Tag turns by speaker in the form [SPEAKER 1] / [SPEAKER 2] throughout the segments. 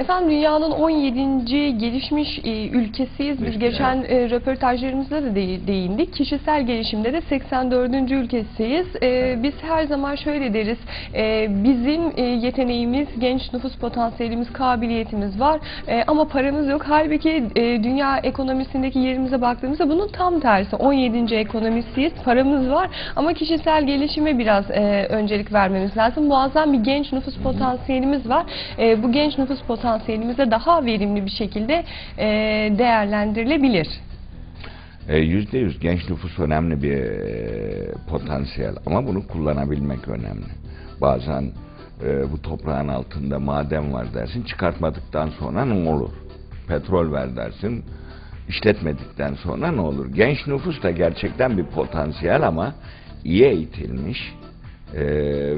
[SPEAKER 1] Efendim dünyanın 17. gelişmiş e, ülkesiyiz. Biz geçen e, röportajlarımızda da de- değindik. Kişisel gelişimde de 84. ülkesiyiz. E, biz her zaman şöyle deriz. e, bizim e, yeteneğimiz, genç nüfus potansiyelimiz, kabiliyetimiz var. E, ama paramız yok. Halbuki e, dünya ekonomisindeki yerimize baktığımızda bunun tam tersi. 17. ekonomisiyiz. Paramız var ama kişisel gelişime biraz e, öncelik vermemiz lazım. Muazzam bir genç nüfus potansiyelimiz var. E, bu genç nüfus potansiyelimiz de daha verimli bir şekilde e, değerlendirilebilir.
[SPEAKER 2] E, Yüzde yüz genç nüfus önemli bir e, potansiyel ama bunu kullanabilmek önemli. Bazen e, bu toprağın altında maden var dersin çıkartmadıktan sonra ne olur? Petrol ver dersin işletmedikten sonra ne olur? Genç nüfus da gerçekten bir potansiyel ama iyi eğitilmiş e,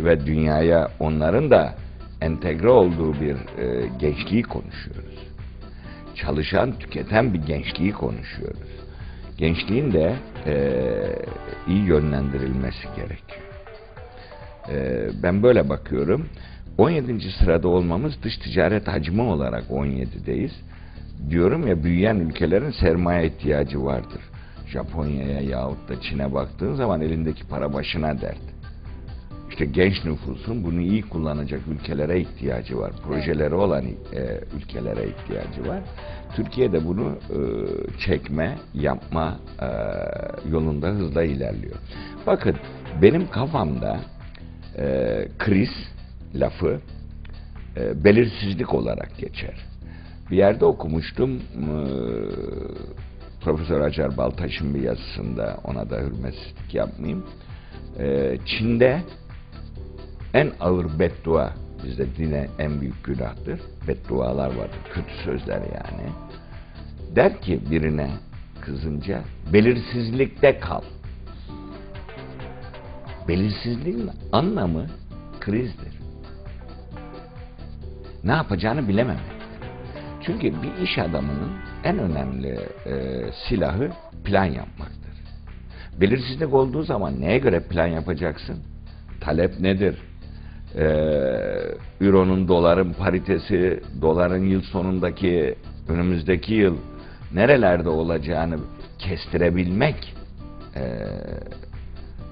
[SPEAKER 2] ve dünyaya onların da entegre olduğu bir e, gençliği konuşuyoruz. Çalışan, tüketen bir gençliği konuşuyoruz. Gençliğin de eee, iyi yönlendirilmesi gerekiyor. Eee, ben böyle bakıyorum. 17. sırada olmamız dış ticaret hacmi olarak 17'deyiz. Diyorum ya büyüyen ülkelerin sermaye ihtiyacı vardır. Japonya'ya yahut da Çin'e baktığın zaman elindeki para başına dert. İşte genç nüfusun bunu iyi kullanacak ülkelere ihtiyacı var. Projeleri olan e, ülkelere ihtiyacı var. Türkiye de bunu e, çekme, yapma e, yolunda hızla ilerliyor. Bakın benim kafamda e, kriz lafı e, belirsizlik olarak geçer. Bir yerde okumuştum e, Profesör Acar Baltaş'ın bir yazısında ona da hürmetsizlik yapmayayım. E, Çin'de en ağır beddua bizde dine en büyük günahtır. Beddualar vardır, kötü sözler yani. Der ki birine kızınca belirsizlikte kal. Belirsizliğin anlamı krizdir. Ne yapacağını bilememek. Çünkü bir iş adamının en önemli e, silahı plan yapmaktır. Belirsizlik olduğu zaman neye göre plan yapacaksın? Talep nedir? Ee, Euro'nun doların paritesi, doların yıl sonundaki önümüzdeki yıl nerelerde olacağını kestirebilmek ee,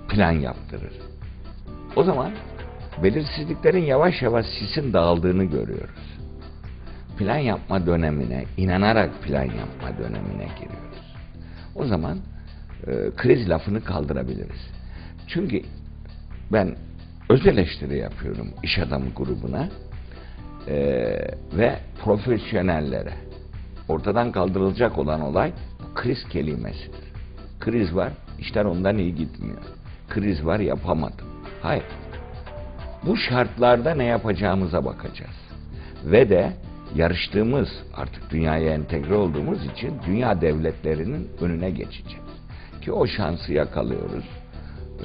[SPEAKER 2] plan yaptırır. O zaman belirsizliklerin yavaş yavaş sisin dağıldığını görüyoruz. Plan yapma dönemine, inanarak plan yapma dönemine giriyoruz. O zaman e, kriz lafını kaldırabiliriz. Çünkü ben öz eleştiri yapıyorum iş adamı grubuna e, ve profesyonellere. Ortadan kaldırılacak olan olay kriz kelimesidir. Kriz var, işler ondan iyi gitmiyor. Kriz var, yapamadım. Hayır. Bu şartlarda ne yapacağımıza bakacağız. Ve de yarıştığımız, artık dünyaya entegre olduğumuz için dünya devletlerinin önüne geçeceğiz. Ki o şansı yakalıyoruz.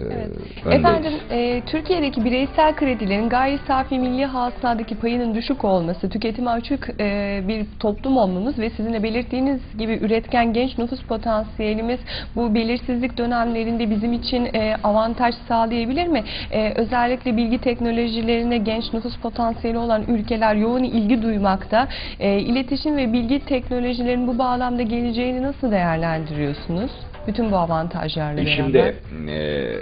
[SPEAKER 2] Ee,
[SPEAKER 1] Evet.
[SPEAKER 2] öndeyiz.
[SPEAKER 1] Efendim e, Türkiye'deki bireysel kredilerin gayri safi milli hasıladaki payının düşük olması, tüketime açık e, bir toplum olmamız ve sizin de belirttiğiniz gibi üretken genç nüfus potansiyelimiz bu belirsizlik dönemlerinde bizim için e, avantaj sağlayabilir mi? E, özellikle bilgi teknolojilerine genç nüfus potansiyeli olan ülkeler yoğun ilgi duymakta. E, iletişim ve bilgi teknolojilerinin bu bağlamda geleceğini nasıl değerlendiriyorsunuz? Bütün bu avantajlarla beraber.
[SPEAKER 2] Şimdi e,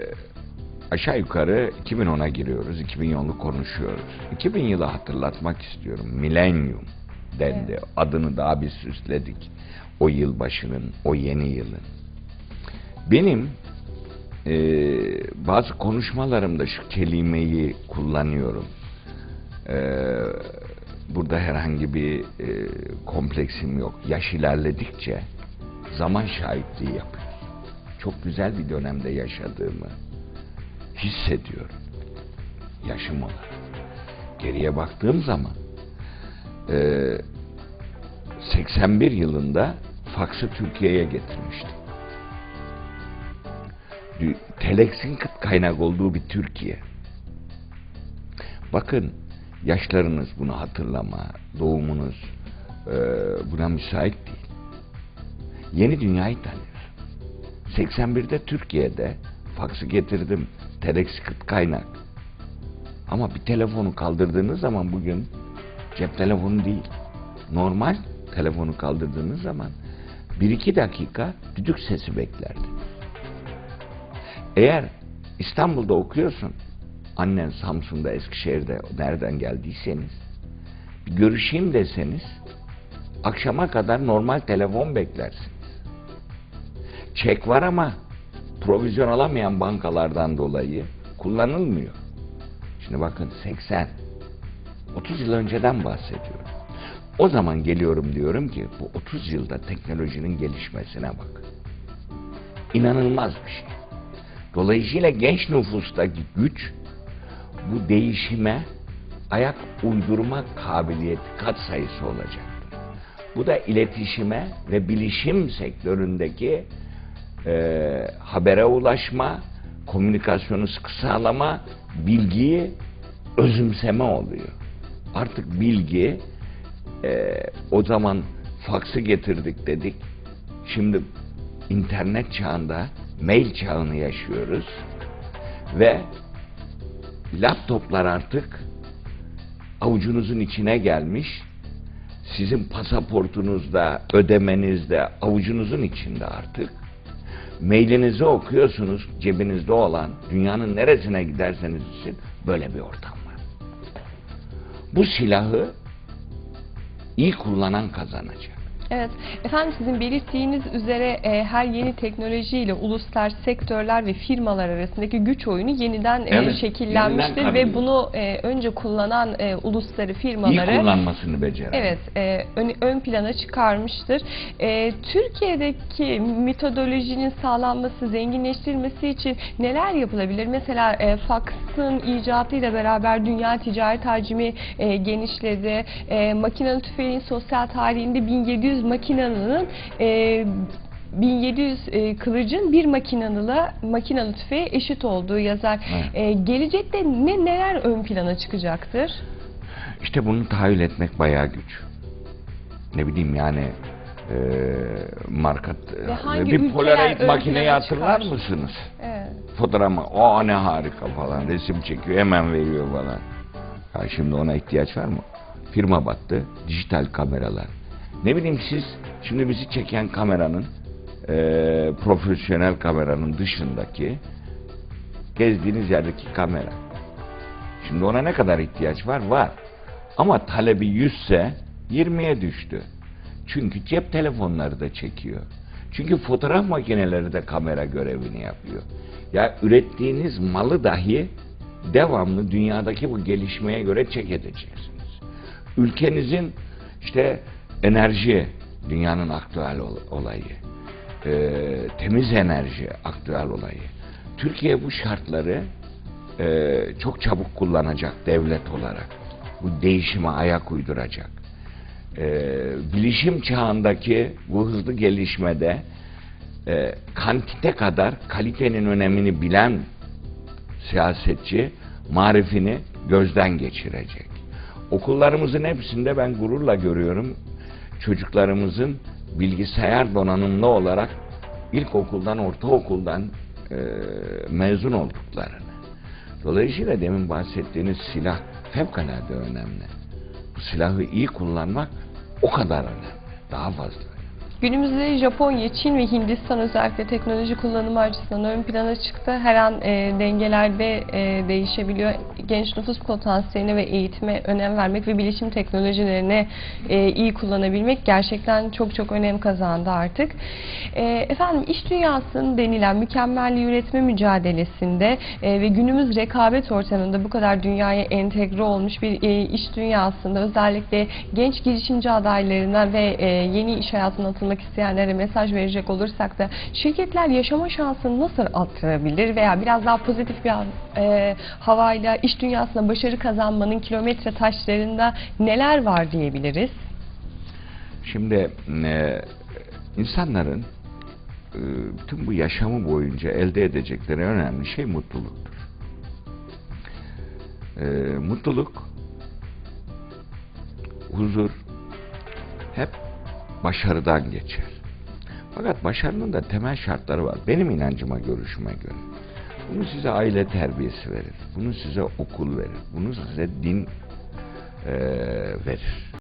[SPEAKER 2] aşağı yukarı 2010'a giriyoruz. 2000 yılını konuşuyoruz. 2000 yılı hatırlatmak istiyorum. Milenyum dendi. Adını daha bir süsledik. O yılbaşının, o yeni yılın. Benim e, bazı konuşmalarımda şu kelimeyi kullanıyorum. E, burada herhangi bir e, kompleksim yok. Yaş ilerledikçe zaman şahitliği yapıyorum çok güzel bir dönemde yaşadığımı hissediyorum. Yaşım olarak. Geriye baktığım zaman eee, 81 yılında faksı Türkiye'ye getirmiştim. Telex'in kıt kaynak olduğu bir Türkiye. Bakın yaşlarınız bunu hatırlama, doğumunuz eee, buna müsait değil. Yeni dünyayı tanıyor. 81'de Türkiye'de faksı getirdim. Telex kıt kaynak. Ama bir telefonu kaldırdığınız zaman bugün cep telefonu değil. normal telefonu kaldırdığınız zaman bir iki dakika düdük sesi beklerdi. Eğer İstanbul'da okuyorsun, annen Samsun'da, Eskişehir'de nereden geldiyseniz, bir görüşeyim deseniz, akşama kadar normal telefon beklersiniz. Çek var ama provizyon alamayan bankalardan dolayı kullanılmıyor. Şimdi bakın 80, 30 yıl önceden bahsediyorum. O zaman geliyorum diyorum ki bu 30 yılda teknolojinin gelişmesine bak. İnanılmaz bir şey. Dolayısıyla genç nüfustaki güç bu değişime ayak uydurma kabiliyeti kat sayısı olacaktır. Bu da iletişime ve bilişim sektöründeki e, habere ulaşma, komünikasyonu sıkı sağlama, bilgiyi özümseme oluyor. Artık bilgi e, o zaman faksı getirdik dedik. Şimdi internet çağında mail çağını yaşıyoruz ve laptoplar artık avucunuzun içine gelmiş. Sizin pasaportunuzda, ödemenizde, avucunuzun içinde artık. Mailinizi okuyorsunuz cebinizde olan, dünyanın neresine giderseniz gidin böyle bir ortam var. Bu silahı iyi kullanan kazanacak.
[SPEAKER 1] Evet, efendim sizin belirttiğiniz üzere e, her yeni teknolojiyle uluslar, sektörler ve firmalar arasındaki güç oyunu yeniden e,
[SPEAKER 2] Evet,
[SPEAKER 1] şekillenmiştir
[SPEAKER 2] yeniden
[SPEAKER 1] ve bunu e, önce kullanan e, ulusları
[SPEAKER 2] İyi
[SPEAKER 1] firmaları
[SPEAKER 2] kullanmasını beceren.
[SPEAKER 1] Evet, e, ön, ön plana çıkarmıştır. E, Türkiye'deki metodolojinin sağlanması, zenginleştirilmesi için neler yapılabilir? Mesela e, faksın icatıyla beraber dünya ticaret hacmi e, genişledi. E, makinalı tüfeğin sosyal tarihinde 1700 makinanın e, 1700 e, kılıcın bir makinalı makinalı tüfeğe eşit olduğu yazar.
[SPEAKER 2] Evet.
[SPEAKER 1] E, gelecekte ne neler ön plana çıkacaktır?
[SPEAKER 2] İşte bunu tahayyül etmek bayağı güç. Ne bileyim yani e, marka
[SPEAKER 1] hangi
[SPEAKER 2] bir Polaroid
[SPEAKER 1] plana
[SPEAKER 2] hatırlar
[SPEAKER 1] çıkar?
[SPEAKER 2] mısınız?
[SPEAKER 1] Evet.
[SPEAKER 2] Fotoğrafı o ne harika falan resim çekiyor hemen veriyor falan. Ya şimdi ona ihtiyaç var mı? Firma battı. Dijital kameralar. Ne bileyim siz şimdi bizi çeken kameranın e, profesyonel kameranın dışındaki gezdiğiniz yerdeki kamera. Şimdi ona ne kadar ihtiyaç var? Var. Ama talebi 100 ise 20'ye düştü. Çünkü cep telefonları da çekiyor. Çünkü fotoğraf makineleri de kamera görevini yapıyor. Ya ürettiğiniz malı dahi devamlı dünyadaki bu gelişmeye göre çek edeceksiniz. Ülkenizin işte enerji dünyanın aktüel ol- olayı. Ee, temiz enerji aktüel olayı. Türkiye bu şartları e, çok çabuk kullanacak devlet olarak. Bu değişime ayak uyduracak. E, bilişim çağındaki bu hızlı gelişmede e, kantite kadar kalitenin önemini bilen siyasetçi marifini gözden geçirecek. Okullarımızın hepsinde ben gururla görüyorum çocuklarımızın bilgisayar donanımlı olarak ilkokuldan, ortaokuldan e, mezun olduklarını. Dolayısıyla demin bahsettiğiniz silah fevkalade önemli. Bu silahı iyi kullanmak o kadar önemli. Daha fazla.
[SPEAKER 1] Günümüzde Japonya, Çin ve Hindistan özellikle teknoloji kullanımı açısından ön plana çıktı. Her an e, dengelerde e, değişebiliyor. Genç nüfus potansiyeline ve eğitime önem vermek ve bilişim teknolojilerine e, iyi kullanabilmek gerçekten çok çok önem kazandı artık. E, efendim iş dünyasının denilen mükemmelliği üretme mücadelesinde e, ve günümüz rekabet ortamında bu kadar dünyaya entegre olmuş bir e, iş dünyasında özellikle genç girişimci adaylarına ve e, yeni iş hayatına atılmak isteyenlere mesaj verecek olursak da şirketler yaşama şansını nasıl arttırabilir veya biraz daha pozitif bir e, havayla iş dünyasında başarı kazanmanın kilometre taşlarında neler var diyebiliriz?
[SPEAKER 2] Şimdi e, insanların e, bütün bu yaşamı boyunca elde edecekleri önemli şey mutluluktur. E, mutluluk, huzur hep başarıdan geçer. Fakat başarının da temel şartları var. Benim inancıma, görüşüme göre. Bunu size aile terbiyesi verir. Bunu size okul verir. Bunu size din e, verir.